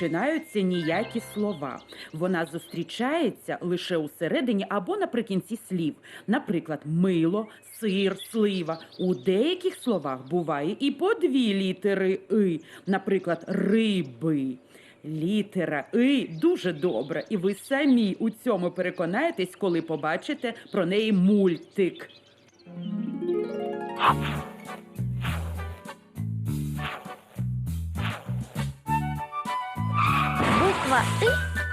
починаються ніякі слова. Вона зустрічається лише усередині або наприкінці слів. Наприклад, мило, сир, слива. У деяких словах буває і по дві літери И. Наприклад, риби. Літера И дуже добра, і ви самі у цьому переконаєтесь, коли побачите про неї мультик. Буква И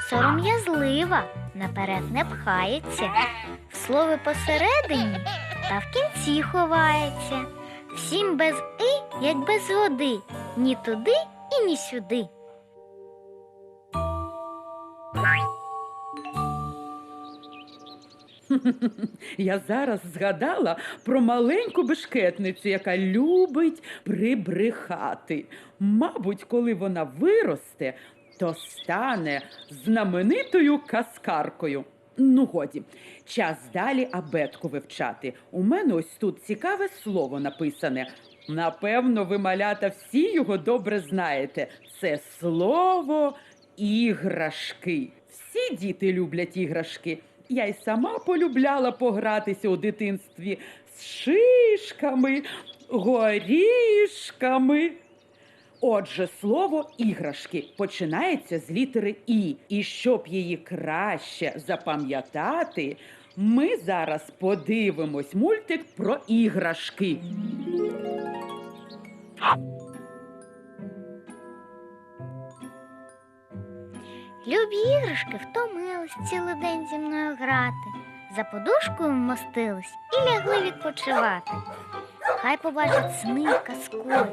сором'язлива, наперед не пхається. Слово посередині та в кінці ховається. Всім без И, як без води, ні туди і ні сюди. Я зараз згадала про маленьку бешкетницю, яка любить прибрехати. Мабуть, коли вона виросте, то стане знаменитою каскаркою. Ну, годі, час далі абетку вивчати. У мене ось тут цікаве слово написане. Напевно, ви малята всі його добре знаєте. Це слово іграшки. Всі діти люблять іграшки. Я й сама полюбляла погратися у дитинстві з шишками, горішками. Отже, слово іграшки починається з літери І. І щоб її краще запам'ятати, ми зараз подивимось мультик про іграшки. Любі іграшки втомились цілий день зі мною грати. За подушкою вмостились і лягли відпочивати. Хай побачать сни казкові,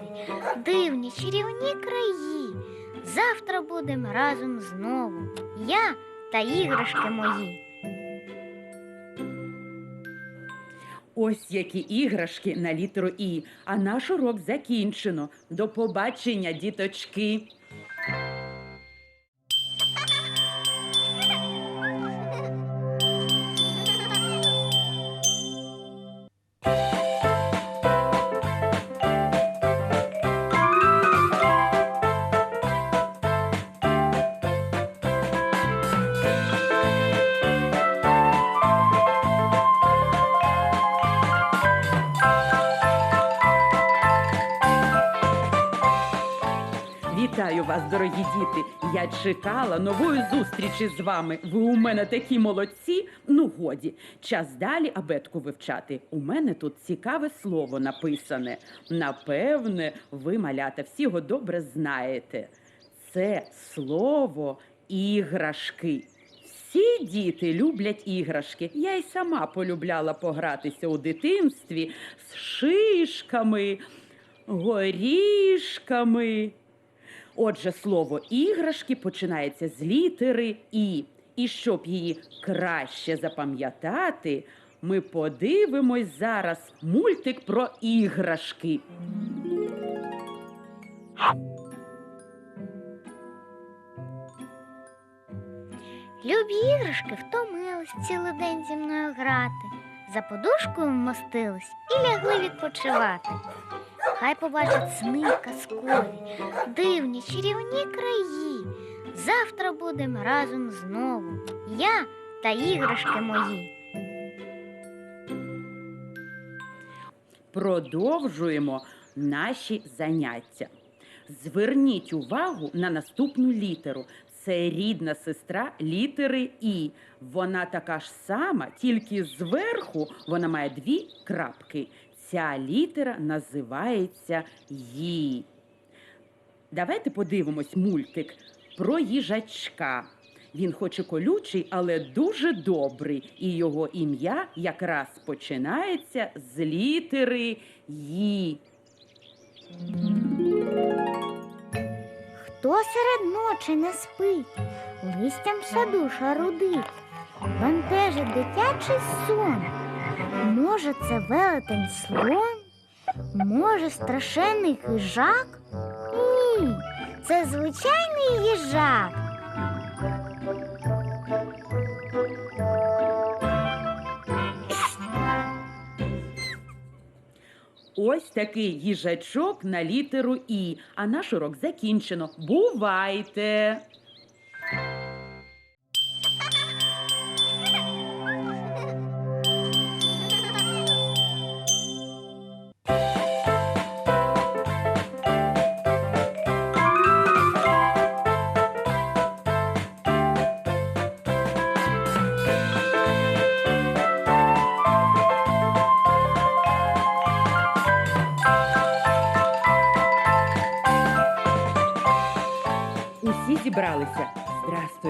дивні, чарівні краї. Завтра будемо разом знову. Я та іграшки мої. Ось які іграшки на літеру І. А наш урок закінчено. До побачення, діточки. Чекала нової зустрічі з вами. Ви у мене такі молодці. Ну, годі, час далі абетку вивчати. У мене тут цікаве слово написане. Напевне, ви, малята, всі його добре знаєте. Це слово іграшки. Всі діти люблять іграшки. Я й сама полюбляла погратися у дитинстві з шишками, горішками. Отже, слово іграшки починається з літери І. І щоб її краще запам'ятати, ми подивимось зараз мультик про іграшки. Любі іграшки втомились цілий день зі мною грати. За подушкою вмостились і лягли відпочивати. Хай побачать сни казкові, дивні, чарівні краї. Завтра будемо разом знову. Я та іграшки мої. Продовжуємо наші заняття. Зверніть увагу на наступну літеру. Це рідна сестра літери І. Вона така ж сама, тільки зверху вона має дві крапки. Ця літера називається Ї. Давайте подивимось мультик про їжачка. Він хоч і колючий, але дуже добрий, і його ім'я якраз починається з літери Ї. Хто серед ночі не спить, листям саду шарудить, бентежить дитячий сон. Може, це велетень слон? Може, страшенний хижак? Ні, це звичайний їжак. Ось такий їжачок на літеру І. А наш урок закінчено. Бувайте!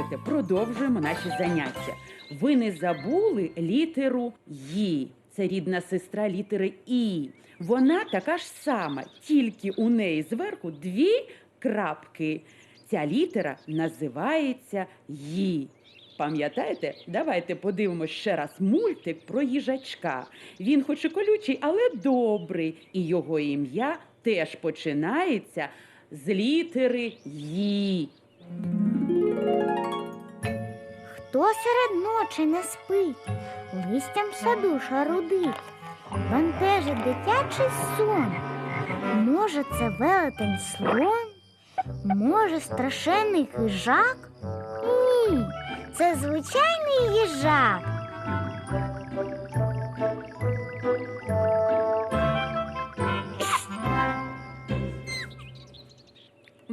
Здрастуйте, продовжуємо наші заняття. Ви не забули літеру «Ї». Це рідна сестра літери І. Вона така ж сама, тільки у неї зверху дві крапки. Ця літера називається «Ї». Пам'ятаєте? Давайте подивимось ще раз мультик про їжачка. Він хоч і колючий, але добрий, і його ім'я теж починається з літери «Ї». Хто серед ночі не спить, листям саду шарудить, бентежить дитячий сон. Може, це велетень слон? Може, страшенний хижак? Ні, це звичайний їжак.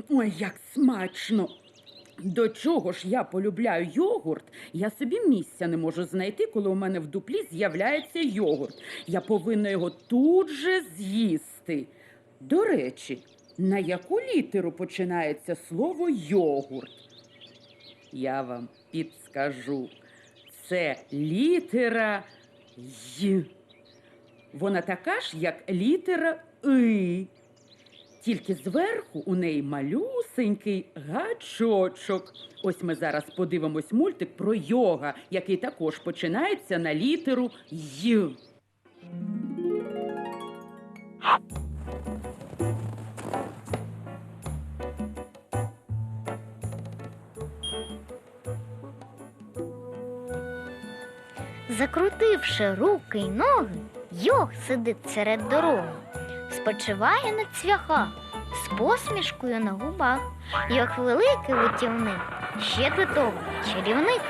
Ой, як смачно! До чого ж я полюбляю йогурт? Я собі місця не можу знайти, коли у мене в дуплі з'являється йогурт. Я повинна його тут же з'їсти. До речі, на яку літеру починається слово йогурт? Я вам підскажу. Це літера Й. Вона така ж, як літера И. Тільки зверху у неї малюсенький гачочок. Ось ми зараз подивимось мультик про йога, який також починається на літеру Й. Закрутивши руки й ноги, йог сидить серед дороги, спочиває на цвяхах, з посмішкою на губах. Йог великий витівник, ще до того чарівник.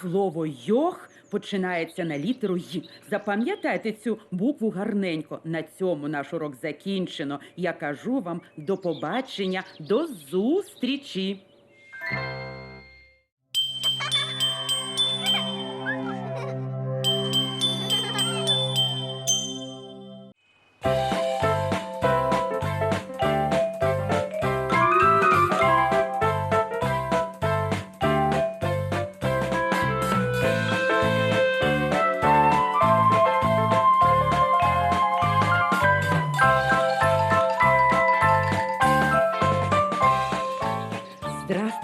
Слово йог починається на літеру Й. Запам'ятайте цю букву гарненько. На цьому наш урок закінчено. Я кажу вам до побачення, до зустрічі.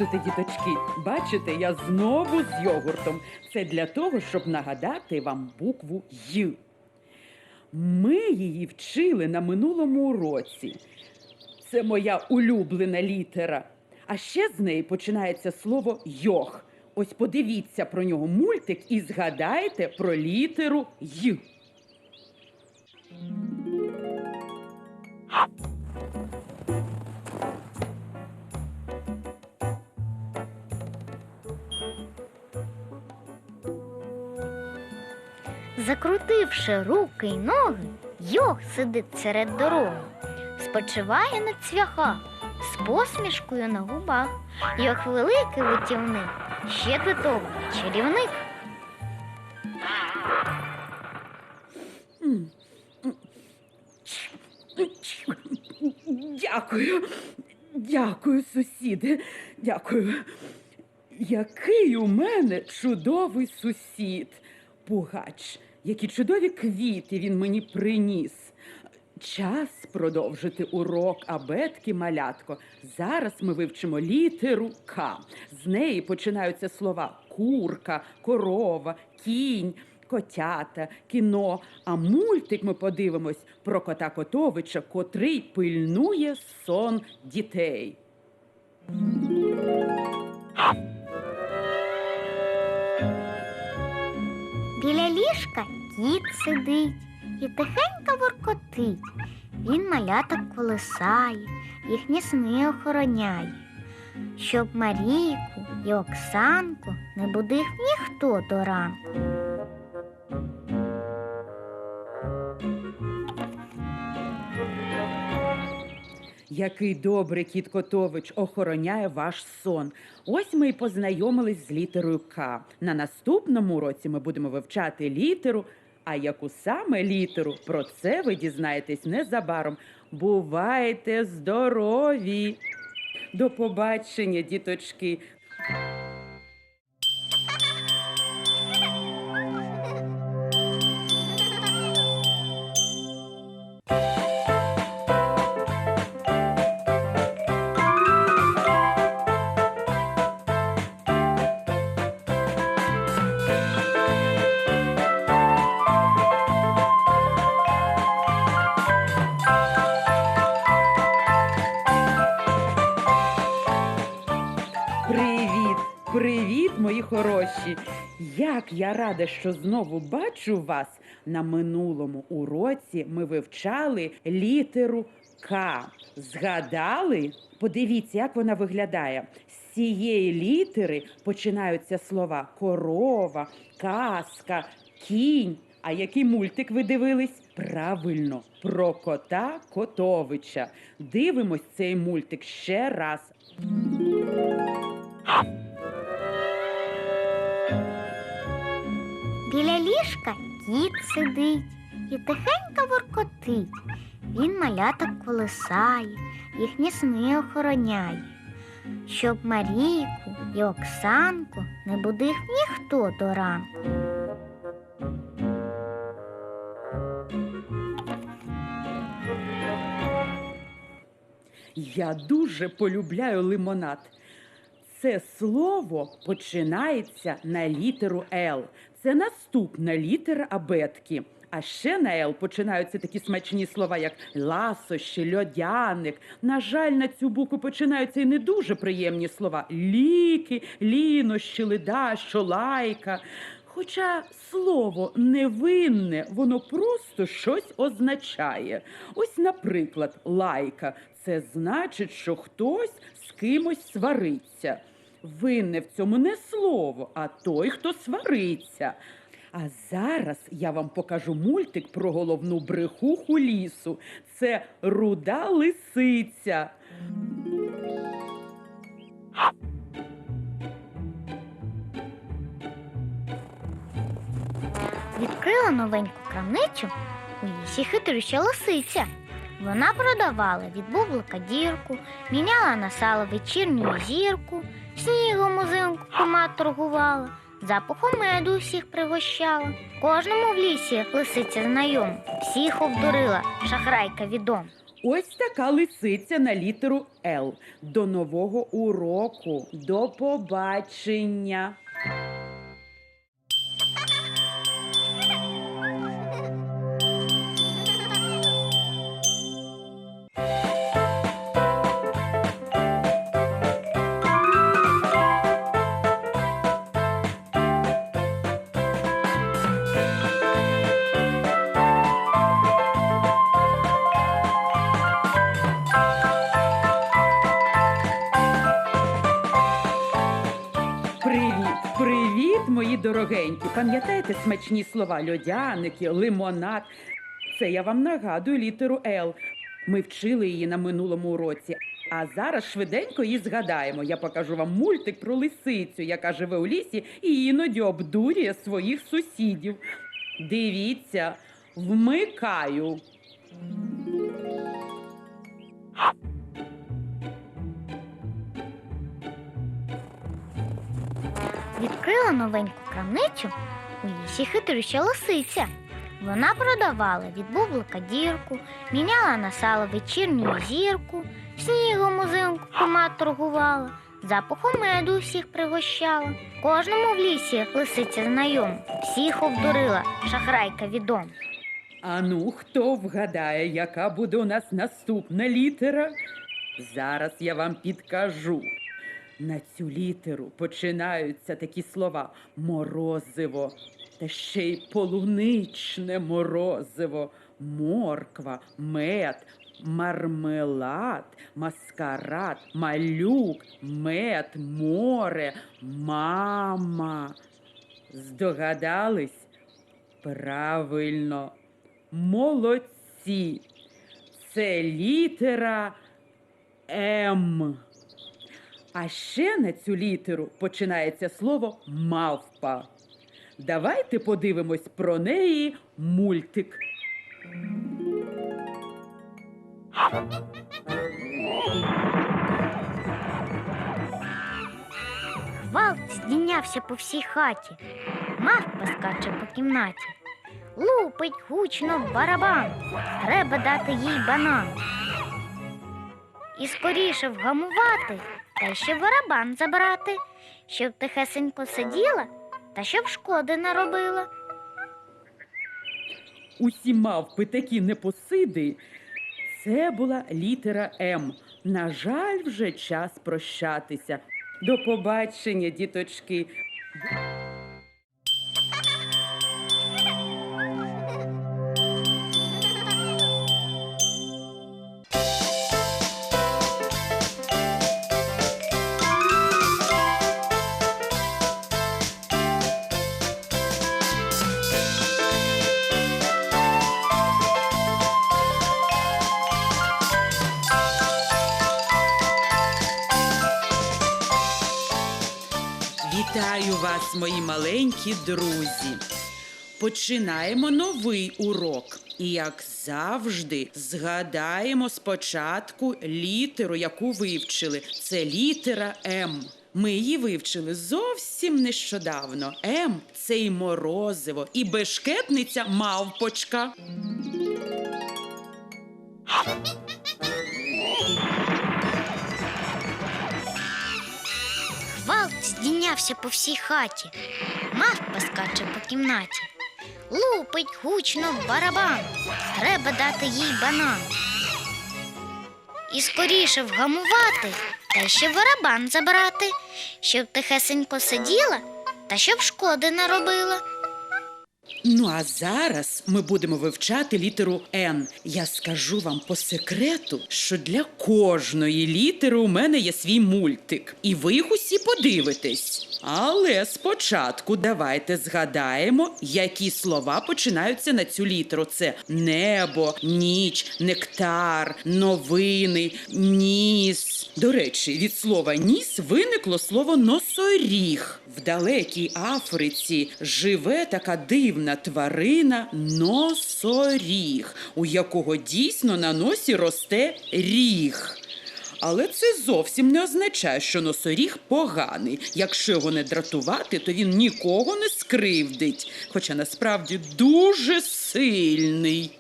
Здрастуйте, діточки. Бачите, я знову з йогуртом. Це для того, щоб нагадати вам букву Й. Ми її вчили на минулому уроці. Це моя улюблена літера. А ще з неї починається слово йог. Ось подивіться про нього мультик і згадайте про літеру Й. Закрутивши руки й ноги, йог сидить серед дороги, спочиває на цвяхах, з посмішкою на губах. Йог великий витівник, ще до чарівник. Дякую. Дякую, сусіди. Дякую. Який у мене чудовий сусід. Пугач, які чудові квіти він мені приніс. Час продовжити урок абетки малятко. Зараз ми вивчимо літеру К. З неї починаються слова курка, корова, кінь, котята, кіно. А мультик ми подивимось про кота Котовича, котрий пильнує сон дітей. Біля ліжка кіт сидить і тихенько воркотить. Він маляток колисає, їхні сни охороняє. Щоб Марійку і Оксанку не будив ніхто до ранку. Який добрий кіт Котович охороняє ваш сон. Ось ми й познайомились з літерою К. На наступному році ми будемо вивчати літеру. А яку саме літеру? Про це ви дізнаєтесь незабаром. Бувайте здорові! До побачення, діточки! Як я рада, що знову бачу вас на минулому уроці. Ми вивчали літеру К. Згадали? Подивіться, як вона виглядає. З цієї літери починаються слова корова, казка, кінь. А який мультик ви дивились? Правильно, про кота Котовича. Дивимось цей мультик ще раз. Біля ліжка кіт сидить і тихенько воркотить. Він маляток колисає, їхні сни охороняє. Щоб Марійку і Оксанку не будив ніхто до ранку. Я дуже полюбляю лимонад. Це слово починається на літеру Л. Це наступна літера абетки. А ще на Л починаються такі смачні слова, як ласощі, льодяник. На жаль, на цю букву починаються і не дуже приємні слова: ліки, лінощі, ледащо, лайка. Хоча слово невинне, воно просто щось означає. Ось, наприклад, лайка це значить, що хтось з кимось свариться. Винне в цьому не слово, а той, хто свариться. А зараз я вам покажу мультик про головну брехуху лісу. Це руда лисиця. Відкрила новеньку крамницю у лісі хитрюща лисиця. Вона продавала від бублика дірку, міняла на сало вечірню зірку, снігом узимку кума торгувала, запахом меду всіх пригощала. Кожному в лісі лисиця знайома, всіх обдурила, шахрайка відома. Ось така лисиця на літеру Л. До нового уроку. До побачення. Пам'ятаєте смачні слова льодяники, лимонад? Це я вам нагадую літеру Л. Ми вчили її на минулому уроці. А зараз швиденько її згадаємо. Я покажу вам мультик про лисицю, яка живе у лісі і іноді обдурює своїх сусідів. Дивіться, вмикаю. Відкрила новеньку крамницю у лісі хитрюща лисиця. Вона продавала від бублика дірку, міняла на сало вечірню зірку, снігом узимку кума торгувала, запахом меду всіх пригощала. Кожному в лісі лисиця знайома, всіх обдурила, шахрайка відома. А ну, хто вгадає, яка буде у нас наступна літера? Зараз я вам підкажу. На цю літеру починаються такі слова: морозиво, та ще й полуничне морозиво, морква, мед, мармелад, маскарад, малюк, мед, море, мама. Здогадались? Правильно, молодці. Це літера М. А ще на цю літеру починається слово мавпа. Давайте подивимось про неї мультик. Гвалт здійнявся по всій хаті, мавпа скаче по кімнаті. Лупить гучно барабан, треба дати їй банан. І скоріше вгамувати, та ще барабан забрати, щоб тихесенько сиділа, та щоб шкоди наробила. Усі мавпи такі непосиди. Це була літера М. На жаль, вже час прощатися. До побачення, діточки. Маленькі друзі. Починаємо новий урок. І, як завжди, згадаємо спочатку літеру, яку вивчили. Це літера М. Ми її вивчили зовсім нещодавно. М це і морозиво, і бешкетниця мавпочка. Здійнявся по всій хаті, мавпа скаче по кімнаті. Лупить гучно барабан, треба дати їй банан. І скоріше вгамувати, та ще барабан забрати, щоб тихесенько сиділа, та щоб шкоди наробила. Ну а зараз ми будемо вивчати літеру Н. Я скажу вам по секрету, що для кожної літери у мене є свій мультик, і ви їх усі подивитесь. Але спочатку давайте згадаємо, які слова починаються на цю літеру. Це небо, ніч, нектар, новини, ніс. До речі, від слова ніс виникло слово носоріг. В далекій Африці живе така дивна тварина носоріг, у якого дійсно на носі росте ріг. Але це зовсім не означає, що носоріг поганий. Якщо його не дратувати, то він нікого не скривдить, хоча насправді дуже сильний.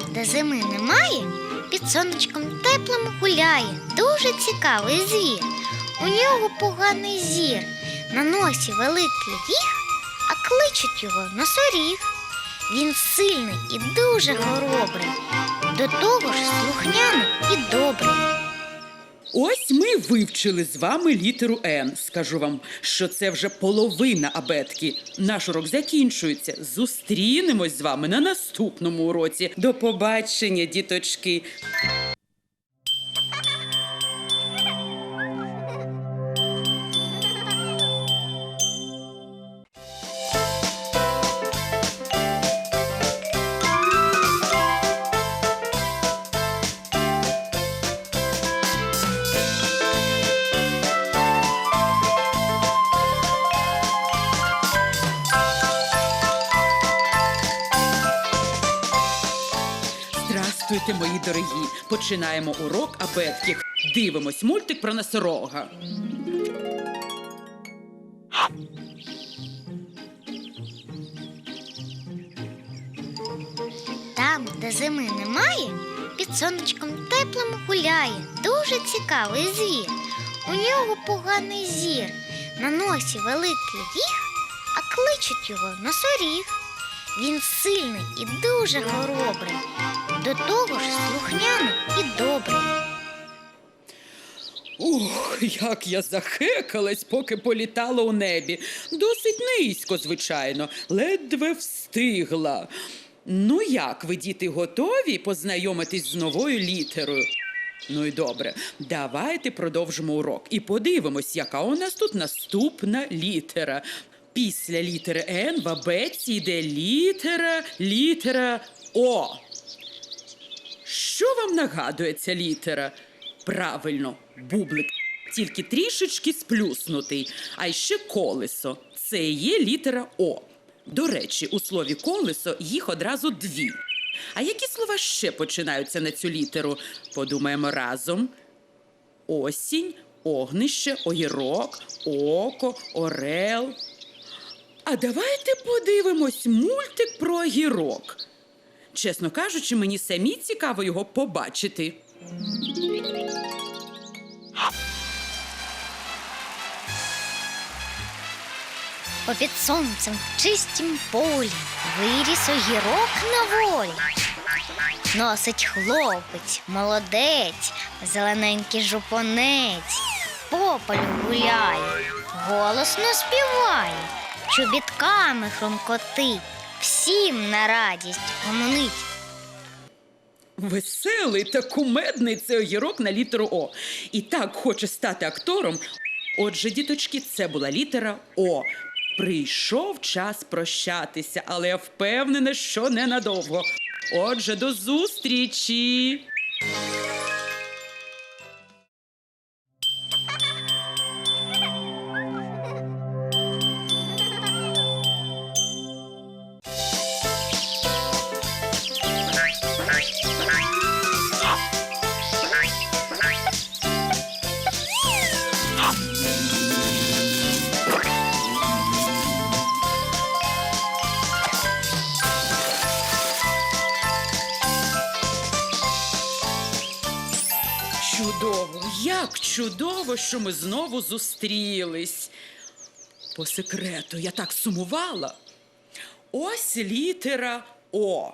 Там, де зими немає, під сонечком теплим гуляє. Дуже цікавий звір. У нього поганий зір. На носі великий ріг, а кличуть його носоріг. Він сильний і дуже хоробрий. До того ж слухняний і добрий. Ось ми вивчили з вами літеру Н. Скажу вам, що це вже половина абетки. Наш урок закінчується. Зустрінемось з вами на наступному уроці. До побачення, діточки. Починаємо урок абетки. Дивимось мультик про носорога. Там, де зими немає, під сонечком теплим гуляє. Дуже цікавий звір. У нього поганий зір. На носі великий ріг, а кличуть його носоріг. Він сильний і дуже хоробрий. До того ж слухняний і добрий. Ух, як я захекалась, поки політала у небі. Досить низько, звичайно, ледве встигла. Ну як ви, діти, готові познайомитись з новою літерою? Ну і добре, давайте продовжимо урок і подивимось, яка у нас тут наступна літера. Після літери Н в абетці йде літера, літера О. Що вам нагадує ця літера? Правильно, бублик. Тільки трішечки сплюснутий, а ще колесо. Це є літера О. До речі, у слові колесо їх одразу дві. А які слова ще починаються на цю літеру? Подумаємо разом: осінь, огнище, огірок, око, орел. А давайте подивимось мультик про огірок. Чесно кажучи, мені самі цікаво його побачити. Попід сонцем в чистім полі виріс огірок на волі. Носить хлопець, молодець, зелененький жупонець, по гуляє, голосно співає, чобітками хрумкотить, всім на радість гомонить. Веселий та кумедний це огірок на літеру О. І так хоче стати актором. Отже, діточки, це була літера О. Прийшов час прощатися, але я впевнена, що ненадовго. Отже, до зустрічі! Чудово, що ми знову зустрілись. По секрету, я так сумувала. Ось літера О.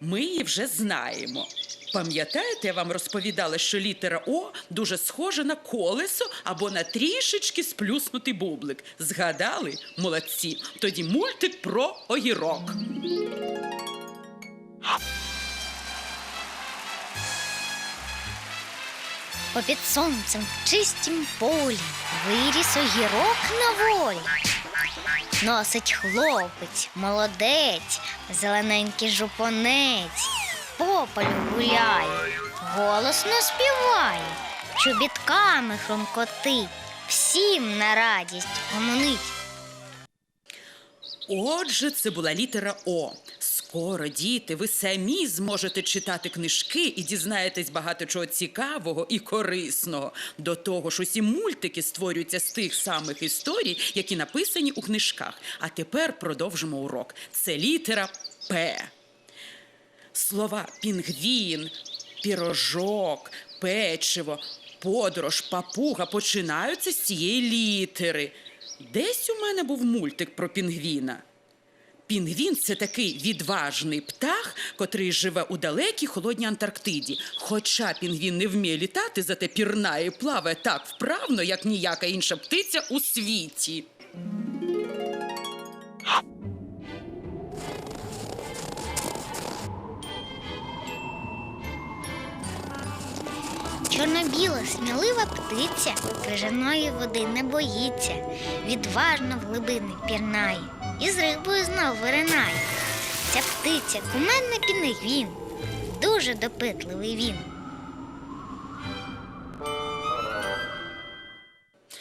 Ми її вже знаємо. Пам'ятаєте, я вам розповідала, що літера О дуже схожа на колесо або на трішечки сплюснутий бублик. Згадали? Молодці. Тоді мультик про огірок. Попід сонцем в чистім полі виріс огірок на волі. Носить хлопець, молодець, зелененький жупонець, по полю гуляє, голосно співає, чобітками хрумкотить, всім на радість гомонить. Отже, це була літера О. Скоро, діти, ви самі зможете читати книжки і дізнаєтесь багато чого цікавого і корисного. До того ж, усі мультики створюються з тих самих історій, які написані у книжках. А тепер продовжимо урок. Це літера П. Слова пінгвін, пірожок, печиво, подорож, папуга починаються з цієї літери. Десь у мене був мультик про пінгвіна. Пінгвін це такий відважний птах, котрий живе у далекій холодній Антарктиді. Хоча пінгвін не вміє літати, зате пірнає і плаває так вправно, як ніяка інша птиця у світі. Чорно-біла, смілива птиця крижаної води не боїться, відважно в глибини пірнає і з рибою знов виринає. Ця птиця кумедний пінгвін, дуже допитливий він.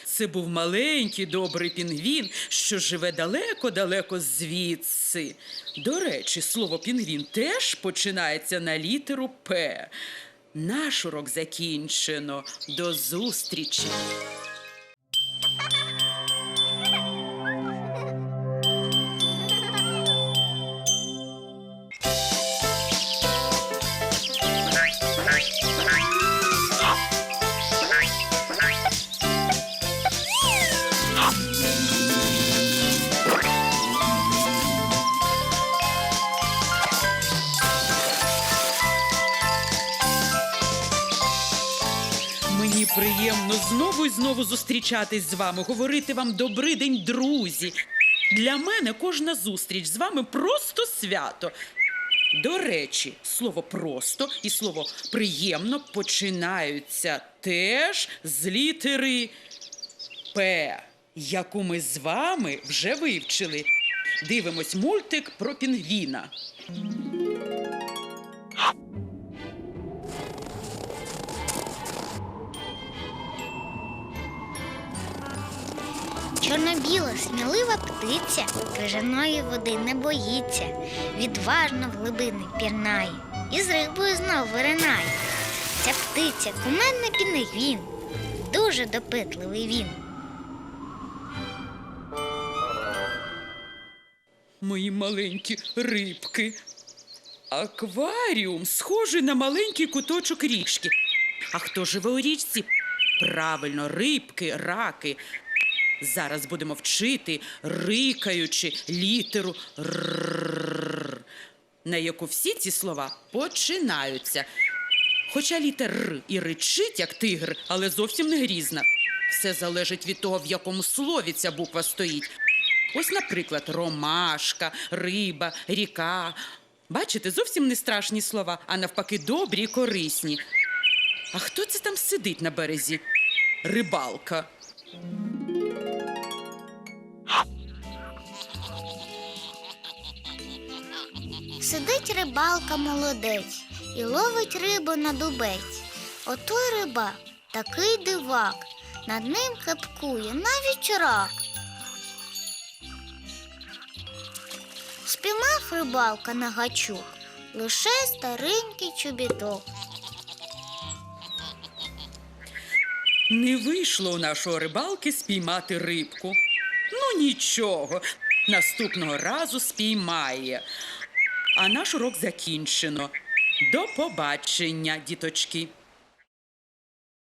Це був маленький добрий пінгвін, що живе далеко-далеко звідси. До речі, слово пінгвін теж починається на літеру П. Наш урок закінчено. До зустрічі! Знову і знову зустрічатись з вами, говорити вам добрий день, друзі. Для мене кожна зустріч з вами просто свято. До речі, слово просто і слово приємно починаються теж з літери П, яку ми з вами вже вивчили. Дивимось мультик про пінгвіна. Чорно-біла, смілива птиця, крижаної води не боїться, відважно в глибини пірнає і з рибою знов виринає. Ця птиця кумедний пінгвін, дуже допитливий він. Мої маленькі рибки. Акваріум схожий на маленький куточок річки. А хто живе у річці? Правильно, рибки, раки. Зараз будемо вчити, рикаючи літеру «р», на яку всі ці слова починаються. Хоча літер Р і ричить, як тигр, але зовсім не грізна. Все залежить від того, в якому слові ця буква стоїть. Ось, наприклад, ромашка, риба, ріка. Бачите, зовсім не страшні слова, а навпаки, добрі і корисні. А хто це там сидить на березі? Рибалка. Сидить рибалка молодець і ловить рибу на дубець. Отой рибак, такий дивак, над ним кепкує навіть рак. Спіймав рибалка на гачок лише старенький чобіток. Не вийшло у нашого рибалки спіймати рибку. Ну нічого, наступного разу спіймає. А наш урок закінчено. До побачення, діточки.